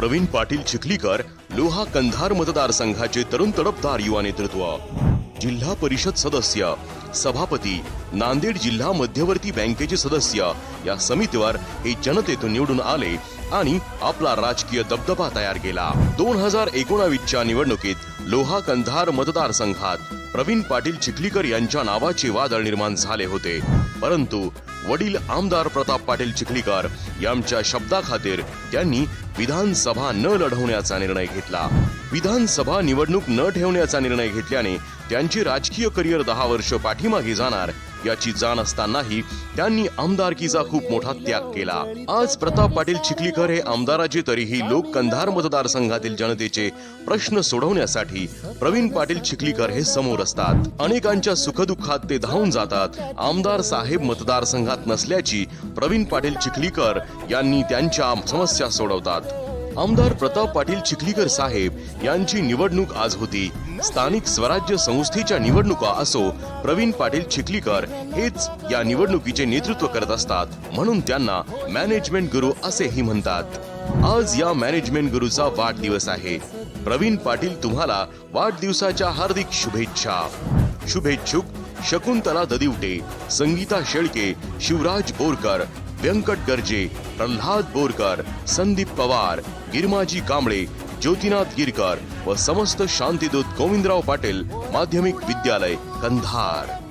प्रवीण पाटील चिखलीकर लोहा कंधार मतदारसंघाचे तरुण तडपदार युवा नेतृत्व. जिल्हा परिषद सदस्य. सभापती. नांदेड जिल्हा मध्यवर्ती बँकेचे सदस्य. या समितीवर हे जनतेतून निवडून आले आणि आपला राजकीय दबदबा तयार केला. दोन हजार एकोणावीसच्या निवडणुकीत लोहा कंधार मतदारसंघात प्रवीण पाटील चिखलीकर यांच्या नावाचे वादळ निर्माण झाले होते. परंतु वडील आमदार प्रताप पाटील चिखलीकर यांच्या शब्दाखातीर त्यांनी विधानसभा न लढवण्याचा निर्णय घेतला. विधानसभा निवडणूक न ठेवण्याचा निर्णय घेतल्याने त्यांची राजकीय करिअर दहा वर्ष पाठीमागे जाणार. याची जाण असतानाही त्यांनी आमदारकीचा खूप मोठा त्याग केला. आज प्रताप पाटील चिखलीकर हे आमदाराचे तरीही लोक कंधार मतदारसंघातील जनतेचे प्रश्न सोडवण्यासाठी प्रवीण पाटील चिखलीकर हे समोर असतात. अनेकांच्या सुखदुःखात ते धावून जातात. आमदार साहेब मतदारसंघात नसल्याची प्रवीण पाटील चिखलीकर यांनी त्यांच्या समस्या सोडवतात. आमदार प्रताप पाटील चिखलीकर साहेब यांची निवडणूक आज होती. स्थानिक स्वराज्य संस्थेच्या निवडणुका असो प्रवीण पाटील चिखलीकर हेच या निवडणुकीचे नेतृत्व करत असतात. म्हणून त्यांना मॅनेजमेंट गुरु असेही म्हणतात. आज या मॅनेजमेंट गुरुचा वाढदिवस आहे. प्रवीण पाटील तुम्हाला वाढदिवसाच्या हार्दिक शुभेच्छा. शुभेच्छुक शकुंतला ददिवटे संगीता शेळके शिवराज बोरकर व्यंकट गर्जे प्रल्हाद बोरकर संदीप पवार गिरमाजी कांबळे ज्योतिनाथ गिरकर व समस्त शांतीदूत गोविंदराव पाटील माध्यमिक विद्यालय कंधार.